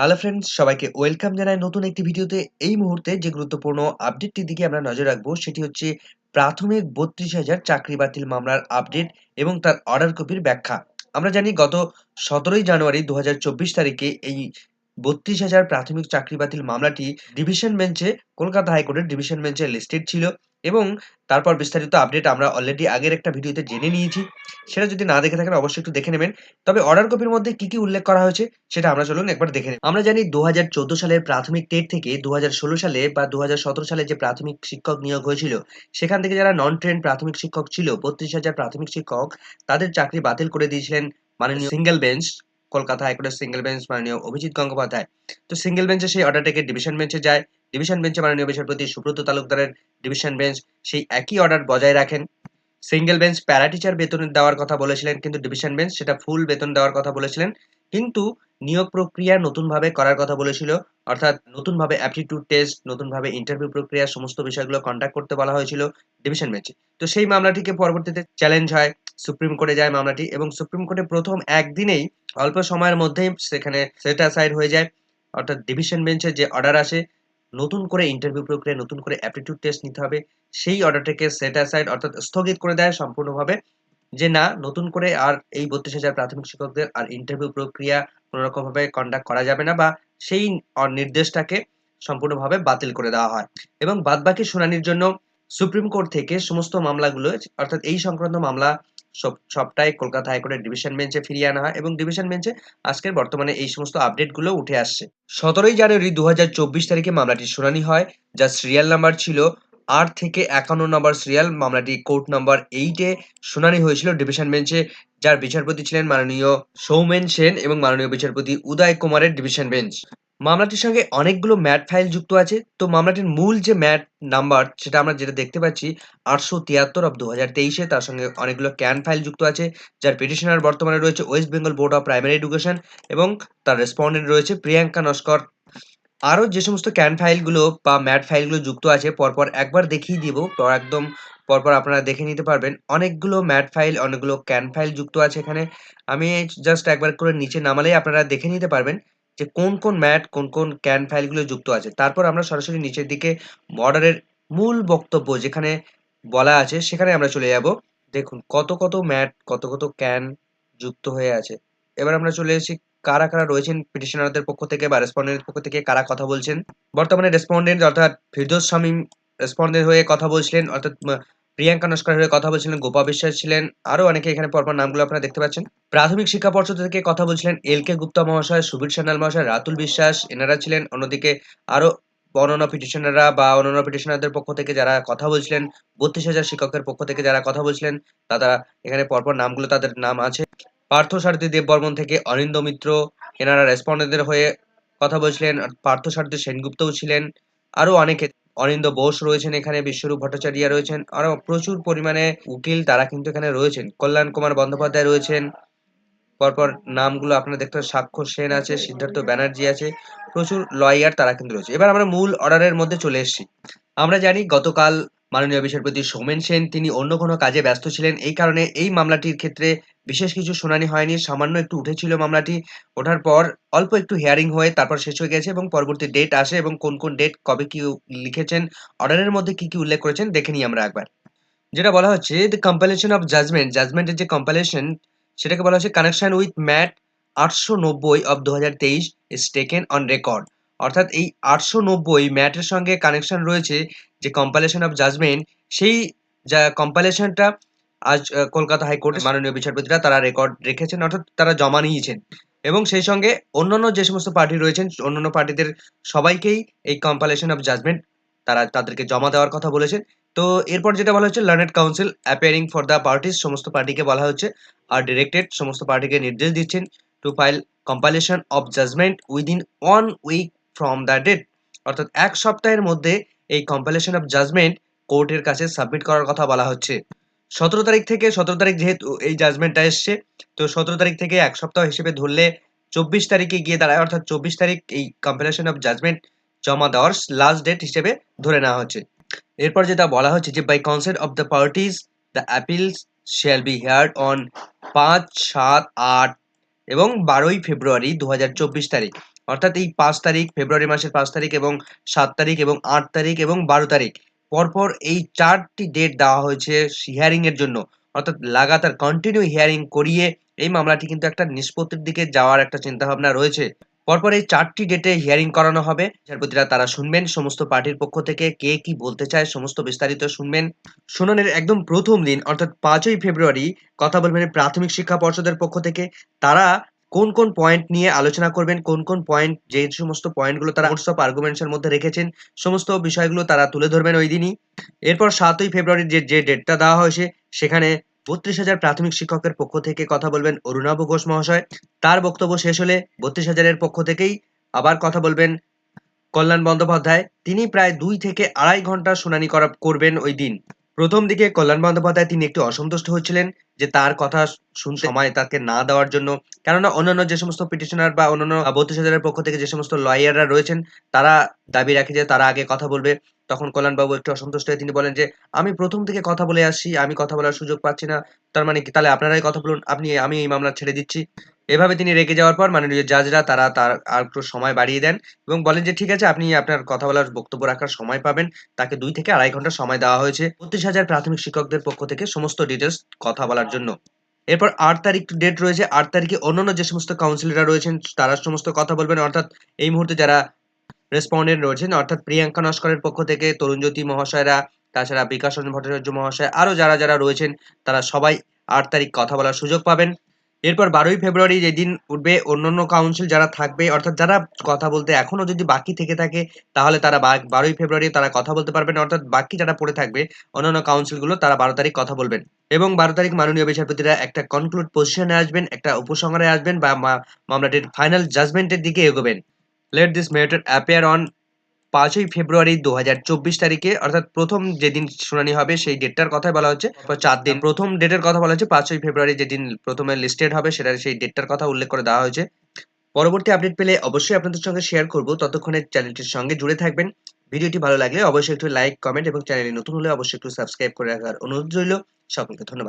Hello friends সবাইকে welcome জানাই নতুন একটি ভিডিওতে। এই মুহূর্তে যে গুরুত্বপূর্ণ আপডেটটির দিকে আমরা নজর রাখব, সেটি হচ্ছে প্রাথমিক বত্রিশ হাজার চাকরি বাতিল মামলার আপডেট এবং তার অর্ডার কপির ব্যাখ্যা। আমরা জানি গত সতেরোই জানুয়ারি দু হাজার চব্বিশ তারিখে এই বত্রিশ হাজার প্রাথমিক চাকরি বাতিল মামলাটি ডিভিশন বেঞ্চে কলকাতা হাইকোর্টের ডিভিশন বেঞ্চে লিস্টেড ছিল। এবং তারপর বিস্তারিত আপডেট আমরা অলরেডি আগের একটা ভিডিওতে জেনে নিয়েছি। সেটা যদি না দেখে থাকেন, অবশ্যই একটু দেখে নেবেন। তবে অর্ডার কপির মধ্যে কি কি উল্লেখ করা হয়েছে, সেটা আমরা চলুন একবার দেখে নেব আমরা জানি দু হাজার চোদ্দ সালের প্রাথমিক টেট থেকে দু হাজার ষোলো সালে বা দু হাজার সতেরো সালে যে প্রাথমিক শিক্ষক নিয়োগ হয়েছিল, সেখান থেকে যারা নন ট্রেন প্রাথমিক শিক্ষক ছিল, বত্রিশ হাজার প্রাথমিক শিক্ষক, তাদের চাকরি বাতিল করে দিয়েছিলেন মাননীয় সিঙ্গেল বেঞ্চ কলকাতা হাইকোর্টের সিঙ্গেল বেঞ্চ মাননীয় অভিজিৎ গঙ্গোপাধ্যায়। তো সিঙ্গেল বেঞ্চে সেই অর্ডারটাকে ডিভিশন বেঞ্চে যায়। ডিভিশন বেঞ্চে মাননীয় বিচারপতি সুব্রত তালুকদারের ডিভিশন বেঞ্চ সেই একই অর্ডার বজায় রাখেন। সিঙ্গেল বেঞ্চ প্যারা টিচার বেতন দেওয়ার কথা বলেছিলেন, কিন্তু ডিভিশন বেঞ্চ সেটা ফুল বেতন দেওয়ার কথা বলেছিলেন। কিন্তু নিয়োগ প্রক্রিয়া নতুনভাবে করার কথা বলেছিল, অর্থাৎ নতুনভাবে অ্যাপটিটিউড টেস্ট নতুনভাবে ইন্টারভিউ প্রক্রিয়া, সমস্ত বিষয়গুলো কন্ট্যাক্ট করতে বলা হয়েছিল ডিভিশন বেঞ্চে তো সেই মামলাটিকে পরবর্তীতে চ্যালেঞ্জ হয় সুপ্রিম কোর্টে যায় মামলাটি এবং সুপ্রিম কোর্টে প্রথম একদিনেই অল্প সময়ের মধ্যেই সেখানে সেট অ্যাসাইড হয়ে যায়। অর্থাৎ ডিভিশন বেঞ্চে যে অর্ডার আসে নতুন করে ইন্টারভিউ প্রক্রিয়া, নতুন করে অ্যাপটিটিউড টেস্ট নিতে হবে। সেই অর্ডারটাকে সেট অ্যাসাইড অর্থাৎ স্থগিত করে দেয় সম্পূর্ণভাবে। যে না, নতুন করে আর এই বত্রিশ হাজার প্রাথমিক শিক্ষকদের আর ইন্টারভিউ প্রক্রিয়া কোনোরকমভাবে কন্ডাক্ট করা যাবে না বা সেই নির্দেশটাকে সম্পূর্ণভাবে বাতিল করে দেওয়া হয়। এবং বাদবাকি শুনানির জন্য সুপ্রিম কোর্ট থেকে সমস্ত মামলাগুলো, অর্থাৎ এই সংক্রান্ত মামলা সবটাই কলকাতা হাইকোর্টের ডিভিশন বেঞ্চে ফিরিয়ে আনা হয় এবং ডিভিশন বেঞ্চে আজকের বর্তমানে এই সমস্ত আপডেটগুলো উঠে আসছে। সতেরোই জানুয়ারি দুহাজার চব্বিশ তারিখে মামলাটি শুনানি হয় যার সিরিয়াল নাম্বার ছিল আট থেকে একান্ন নম্বর সিরিয়াল। মামলাটি কোর্ট নাম্বার এইটে শুনানি হয়েছিল ডিভিশন বেঞ্চে, যার বিচারপতি ছিলেন মাননীয় সৌমেন সেন এবং মাননীয় বিচারপতি উদয় কুমারের ডিভিশন বেঞ্চ। মামলাটির সঙ্গে অনেকগুলো ম্যাট ফাইল যুক্ত আছে। তো মামলাটির মূল যে ম্যাট নাম্বার, সেটা আমরা যেটা দেখতে পাচ্ছি, আটশো তিয়াত্তর অফ দু হাজার তেইশে। তার সঙ্গে অনেকগুলো ক্যান ফাইল যুক্ত আছে, যার পিটিশনার বর্তমানে রয়েছে West Bengal board of primary education এবং তার রেসপন্ডেন্ট রয়েছে প্রিয়াঙ্কা নস্কর। আরও যে সমস্ত ক্যান ফাইলগুলো বা ম্যাট ফাইলগুলো যুক্ত আছে, পরপর একবার দেখিয়ে দিব। তো একদম পরপর আপনারা দেখে নিতে পারবেন, অনেকগুলো ম্যাট ফাইল, অনেকগুলো ক্যান ফাইল যুক্ত আছে এখানে। আমি জাস্ট একবার করে নিচে নামালেই আপনারা দেখে নিতে পারবেন। যে কোন কোন ম্যাট, কোন কোন ক্যান ফাইলগুলো যুক্ত আছে। তারপর আমরা সরাসরি নিচের দিকে বর্ডারের মূল বক্তব্য যেখানে বলা আছে, সেখানে আমরা চলে যাব। দেখুন, কত কত ম্যাট, কত কত ক্যান যুক্ত হয়ে আছে। এবার আমরা চলে এসেছি, কারা কারা রয়েছেন পিটিশনারদের পক্ষ থেকে বা রেসপন্ডেন্টের পক্ষ থেকে, কারা কথা বলছেন? বর্তমানে রেসপন্ডেন্ট অর্থাৎ ফিরদোস শামীম রেসপন্ডেন্ট হয়ে কথা বলছিলেন। অর্থাৎ প্রিয়াঙ্কা নস্কর হয়ে কথা বলছিলেন, গোপা বিশ্বাস ছিলেন আরও অনেকে এখানে পরপর নামগুলো আপনারা দেখতে পাচ্ছেন। প্রাথমিক শিক্ষা পর্ষদ থেকে কথা বলছিলেন এল কে গুপ্তা মহাশয়, সুবীর সান্যাল মহাশয়, রাতুল বিশ্বাস, এনারা ছিলেন। অন্যদিকে আরও অন্যান্য পিটিশনাররা বা অন্যান্য পিটিশনারদের পক্ষ থেকে যারা কথা বলছিলেন, বত্রিশ হাজার শিক্ষকের পক্ষ থেকে যারা কথা বলছিলেন, তারা এখানে পরপর নামগুলো তাদের নাম আছে। পার্থ সারথী দেববর্মন থেকে অরিন্দ মিত্র, এনারা রেসপন্ডেন্টদের হয়ে কথা বলছিলেন। পার্থ সারথী সেনগুপ্তও ছিলেন। আরও অনেকে অরিন্দ বোস রয়েছেন এখানে, বিশ্বরূপ ভট্টাচার্য রয়েছেন আরও প্রচুর পরিমাণে উকিল তারা কিন্তু এখানে রয়েছেন। কল্যাণ কুমার বন্দ্যোপাধ্যায় রয়েছেন, পরপর নামগুলো আপনারা দেখতে সাক্ষ্য সেন আছে, সিদ্ধার্থ ব্যানার্জি আছে, প্রচুর লয়ার তারা কিন্তু রয়েছে। এবার আমরা মূল অর্ডারের মধ্যে চলে এসেছি। আমরা জানি গতকাল মাননীয় বিচারপতি সৌমেন সেন, তিনি অন্য কোনো কাজে ব্যস্ত ছিলেন, এই কারণে এই মামলাটির ক্ষেত্রে বিশেষ কিছু শুনানি হয়নি, সামান্য একটু উঠেছিল মামলাটি, ওঠার পর অল্প একটু হিয়ারিং হয়ে তারপর শেষ হয়ে গেছে এবং পরবর্তী ডেট আসে এবং কোন কোন ডেট কবে কি লিখেছেন অর্ডারের মধ্যে কি কি উল্লেখ করেছেন দেখে নিই আমরা একবার। যেটা বলা হচ্ছে দ্য কম্পালেশন অফ জাজমেন্ট জাজমেন্টের যে কম্পালেশন সেটাকে বলা হচ্ছে কানেকশন উইথ ম্যাট আটশো নব্বই অফ দু হাজার তেইশ ইজ টেকেন অন রেকর্ড অর্থাৎ এই আটশো নব্বই ম্যাটের সঙ্গে কানেকশন রয়েছে, যে কম্পালেশন অফ জাজমেন্ট সেই যা কম্পালেশনটা আজ কলকাতা হাইকোর্টের মাননীয় বিচারপতিরা তারা রেকর্ড রেখেছেন অর্থাৎ তারা জমা নিয়েছেন। এবং সেই সঙ্গে অন্যান্য যে সমস্ত পার্টি রয়েছেন অন্যান্য পার্টিদের সবাইকেই এই কম্পালেশন অফ জাজমেন্ট তারা তাদেরকে জমা দেওয়ার কথা বলেছেন। তো এরপর যেটা বলা হচ্ছে learned counsel appearing for the parties সমস্ত পার্টিকে বলা হচ্ছে আর ডিরেক্টেড সমস্ত পার্টিকে নির্দেশ দিচ্ছেন to file compilation of judgement within one week from the date অর্থাৎ এক সপ্তাহের মধ্যে এই কম্পালেশন অফ জাজমেন্ট কোর্টের কাছে সাবমিট করার কথা বলা হচ্ছে। সতেরো তারিখ থেকে, সতেরো তারিখ যেহেতু এই জাজমেন্টটা এসছে, তো সতেরো তারিখ থেকে এক সপ্তাহ হিসেবে ধরলে চব্বিশ তারিখে গিয়ে দাঁড়ায়, অর্থাৎ চব্বিশ তারিখ এই কম্পাইলেশন অফ জাজমেন্ট জমা দেওয়ার লাস্ট ডেট হিসেবে ধরে নেওয়া হচ্ছে। এরপর যেটা বলা হচ্ছে যে by consent of the parties the appeals shall be heard on পাঁচ, সাত, আট এবং বারোই ফেব্রুয়ারি দু হাজার চব্বিশ তারিখ। অর্থাৎ এই পাঁচ তারিখ, ফেব্রুয়ারি মাসের পাঁচ তারিখ এবং সাত তারিখ এবং আট তারিখ এবং বারো তারিখ পরপর এই চারটি ডেট দেওয়া হয়েছে হিয়ারিং এর জন্য। অর্থাৎ লাগাতার কন্টিনিউ হিয়ারিং করিয়ে এই মামলাটি কিন্তু একটা নিষ্পত্তির দিকে যাওয়ার একটা চিন্তা ভাবনা রয়েছে। পরপর এই চারটি ডেটে হিয়ারিং করানো হবে। বিচারপতিরা তারা শুনবেন, সমস্ত পার্টির পক্ষ থেকে কে কি বলতে চায়, সমস্ত বিস্তারিত শুনবেন। শুনানির একদম প্রথম দিন, অর্থাৎ পাঁচই ফেব্রুয়ারি, কথা বলবেন প্রাথমিক শিক্ষা পর্ষদের পক্ষ থেকে, তারা কোন কোন পয়েন্ট নিয়ে আলোচনা করবেন, কোন কোন পয়েন্ট যে সমস্ত পয়েন্টগুলো তারা নোটস অফ আর্গুমেন্টসের মধ্যে রেখেছেন, সমস্ত বিষয়গুলো তারা তুলে ধরবেন ওই দিনই। এরপর সাতই ফেব্রুয়ারির যে যে ডেটটা দেওয়া হয়েছে, সেখানে বত্রিশ হাজার প্রাথমিক শিক্ষকের পক্ষ থেকে কথা বলবেন অরুণাভ ঘোষ মহাশয়। তার বক্তব্য শেষ হলে বত্রিশ হাজারের পক্ষ থেকেই আবার কথা বলবেন কল্যাণ বন্দ্যোপাধ্যায়। তিনি প্রায় দুই থেকে আড়াই ঘণ্টা শুনানি করা, করবেন ওই দিন। প্রথম দিকে কল্যাণ বন্দ্যোপাধ্যায় তিনি একটু অসন্তুষ্ট হচ্ছিলেন যে তার কথা শুনতে সময় তাকে না দেওয়ার জন্য। কেননা অন্যান্য যে সমস্ত পিটিশনার বা অন্যান্য বত্রিশ পক্ষ থেকে যে সমস্ত লয়াররা রয়েছেন, তারা দাবি রাখে যে তারা আগে কথা বলবে। তখন কল্যাণবাবু একটু অসন্তুষ্ট হয়ে তিনি বলেন যে, আমি প্রথম থেকে কথা বলে আসছি, আমি কথা বলার সুযোগ পাচ্ছি না। তার মানে কি? তাহলে আপনারাই কথা বলুন, আপনি, আমি এই মামলা ছেড়ে দিচ্ছি। এভাবে তিনি রেগে যাওয়ার পর মাননীয় জাজরা তারা তার আর একটু সময় বাড়িয়ে দেন এবং বলেন যে, ঠিক আছে, আপনি আপনার কথা বলার বক্তব্য রাখার সময় পাবেন। তাকে দুই থেকে আড়াই ঘণ্টা সময় দেওয়া হয়েছে। বত্রিশ হাজার প্রাথমিক শিক্ষকদের পক্ষ থেকে সমস্ত ডিটেলস কথা বলার জন্য। এরপর আট তারিখ ডেট রয়েছে। আট তারিখে অন্যান্য যে সমস্ত কাউন্সিলররা রয়েছেন, তারা সমস্ত কথা বলবেন। অর্থাৎ এই মুহূর্তে যারা রেসপন্ডেন্ট রয়েছেন, অর্থাৎ প্রিয়াঙ্কা নস্করের পক্ষ থেকে, তরুণজ্যোতি মহাশয়রা, তাছাড়া বিকাশ ভট্টাচার্য মহাশয় আরও যারা যারা রয়েছেন, তারা সবাই আট তারিখ কথা বলার সুযোগ পাবেন। এরপর বারোই ফেব্রুয়ারি যেদিন উঠবে অন্যান্য কাউন্সিল যারা থাকবে, অর্থাৎ যারা কথা বলতে এখনও যদি বাকি থেকে থাকে, তাহলে তারা বারোই ফেব্রুয়ারি তারা কথা বলতে পারবেন, অর্থাৎ বাকি যারা পড়ে থাকবে, অন্যান্য কাউন্সিলগুলো তারা বারো তারিখ কথা বলবেন। এবং বারো তারিখ মাননীয় বিচারপতিরা একটা কনক্লুড পজিশনে আসবেন, একটা উপসংহারে আসবেন বা মামলাটির ফাইনাল জাজমেন্টের দিকে এগোবেন। Let this matter appear on পাঁচই ফেব্রুয়ারি দু হাজার চব্বিশ তারিখে, অর্থাৎ প্রথম যেদিন শুনানি হবে সেই ডেটটার কথাই বলা হচ্ছে। চার দিন, প্রথম ডেটের কথা বলা হচ্ছে, পাঁচই ফেব্রুয়ারি যেদিন প্রথমে লিস্টেড হবে সেটার সেই ডেটটার কথা উল্লেখ করে দেওয়া হয়েছে। পরবর্তী আপডেট পেলে অবশ্যই আপনাদের সঙ্গে শেয়ার করব। ততক্ষণে চ্যানেলটির সঙ্গে জুড়ে থাকবেন। ভিডিওটি ভালো লাগলে অবশ্যই একটু লাইক কমেন্ট এবং চ্যানেলে নতুন হলে অবশ্যই একটু সাবস্ক্রাইব করে রাখার অনুরোধ রইল। সকলকে ধন্যবাদ।